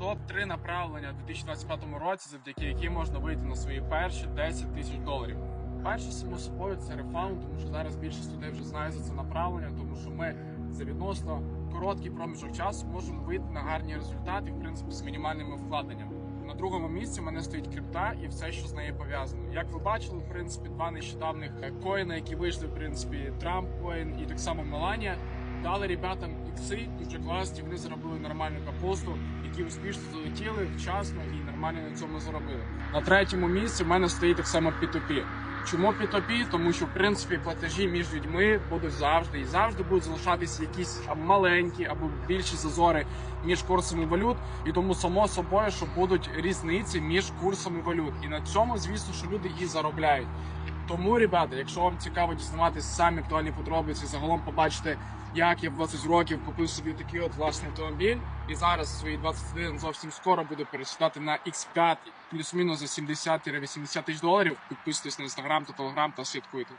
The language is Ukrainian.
Топ-3 направлення у 2025 році, завдяки яким можна вийти на свої перші 10 тисяч доларів. Перше, само собою, це рефаунд, тому що зараз більшість людей вже знає за це направлення, тому що ми за відносно короткий проміжок часу можемо вийти на гарні результати, в принципі, з мінімальними вкладеннями. На другому місці в мене стоїть крипта і все, що з нею пов'язано. Як ви бачили, в принципі, два нещодавних е, коїни, які вийшли, в принципі, Трамп коін і так само Меланія, дали ребятам ікси дуже класні. Вони заробили нормальну капусту, які успішно залетіли вчасно і нормально на цьому заробили. На третьому місці в мене стоїть так само P2P. Чому P2P? Тому що в принципі платежі між людьми будуть завжди і завжди будуть залишатися якісь маленькі або більші зазори між курсами валют, і тому само собою, що будуть різниці між курсами валют. І на цьому, звісно, що люди і заробляють. Тому, ребята, якщо вам цікаво дізнаватися самі актуальні подробиці, загалом побачите, як я в 20 років купив собі такий от власний автомобіль, і зараз свої 21 зовсім скоро буду пересідати на X5 плюс-мінус за 70-80 тисяч доларів. Підписуйтесь на інстаграм та телеграм та слідкуйте.